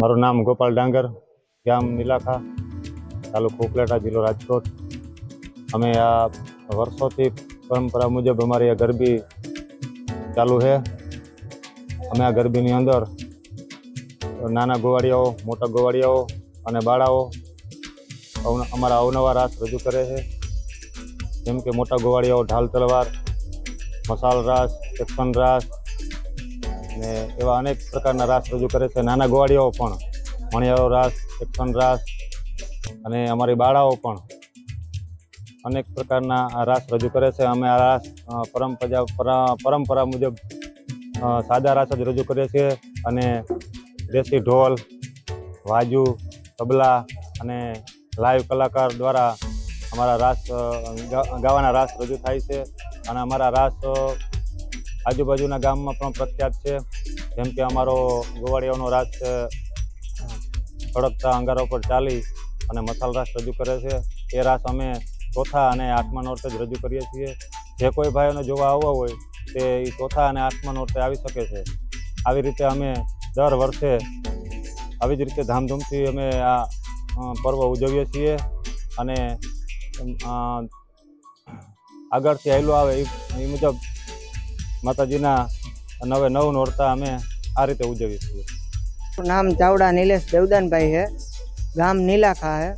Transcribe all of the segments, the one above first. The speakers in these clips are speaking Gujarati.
મારું નામ ગોપાલ ડાંગર, ગામ નીલાખા, તાલુકો ઉપલેટા, જિલ્લો રાજકોટ. અમે આ વર્ષોથી પરંપરા મુજબ અમારી આ ગરબી ચાલુ છે. અમે આ ગરબીની અંદર નાના ગોવાળિયાઓ, મોટા ગોવાળિયાઓ અને બાળાઓ અવન- અમારા અવનવા રાસ રજૂ કરે છે. જેમ કે મોટા ગોવાળિયાઓ ઢાલ તલવાર, મસાલ રાસ એક્શન રાસ ને એવા અનેક પ્રકારના રાસ રજૂ કરે છે. નાના ગોવાળિયાઓ પણ મણિયારો રાસ એક્શન રાસ અને અમારી બાળાઓ પણ અનેક પ્રકારના રાસ રજૂ કરે છે. અમે આ રાસ પરંપરા પરંપરા મુજબ સાદા રાસ જ રજૂ કરીએ છીએ અને દેશી ઢોલ, વાજુ, તબલા અને લાઈવ કલાકાર દ્વારા અમારા રાસ ગાવાના રાસ રજૂ થાય છે. અને અમારા રાસ આજુબાજુના ગામમાં પણ પ્રખ્યાત છે. જેમ કે અમારો ગોવાળિયાનો રાસ છે. સળગતા અંગારા ઉપર ચાલી અને મસાલ રાસ રજૂ કરે છે. એ રાસ અમે ચોથા અને આઠમા નોરતે જ રજૂ કરીએ છીએ. જે કોઈ ભાઈઓને જોવા આવવા હોય તે એ ચોથા અને આઠમા નોરતે આવી શકે છે. આવી રીતે અમે દર વર્ષે આવી જ રીતે ધામધૂમથી અમે આ પર્વ ઉજવીએ છીએ. અને આગળથી આવેલું આવે એ મુજબ માતાજીના નવે નવ નોરતા અમે આ રીતે ઉજવીએ છીએ. નામ ચાવડા નિલેશ દેવદાનભાઈ છે. ગામ નીલાખા છે.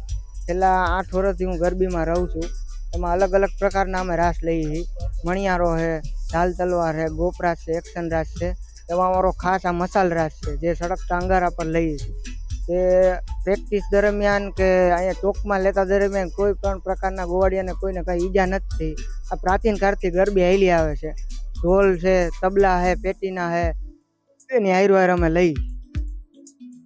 છેલ્લા આઠ વર્ષથી હું ગરબીમાં રહું છું. એમાં અલગ અલગ પ્રકારના અમે રાસ લઈએ છીએ. મણિયારો છે, ઢાલ તલવાર છે ગોપરાસ છે, એક્શન રાસ છે. એમાં અમારો ખાસ આ મસાલ રાસ છે, જે સડકતા અંગારા પર લઈએ છીએ. તે પ્રેક્ટિસ દરમિયાન કે અહીંયા ચોકમાં લેતા દરમિયાન કોઈ પણ પ્રકારના ગોવાડિયાને કોઈને કંઈ ઈજા નથી થઈ. આ પ્રાચીન કાળથી ગરબી હેલી આવે છે. ઢોલ છે તબલા છે પેટીના છે એની હાયરો હાયર અમે લઈ.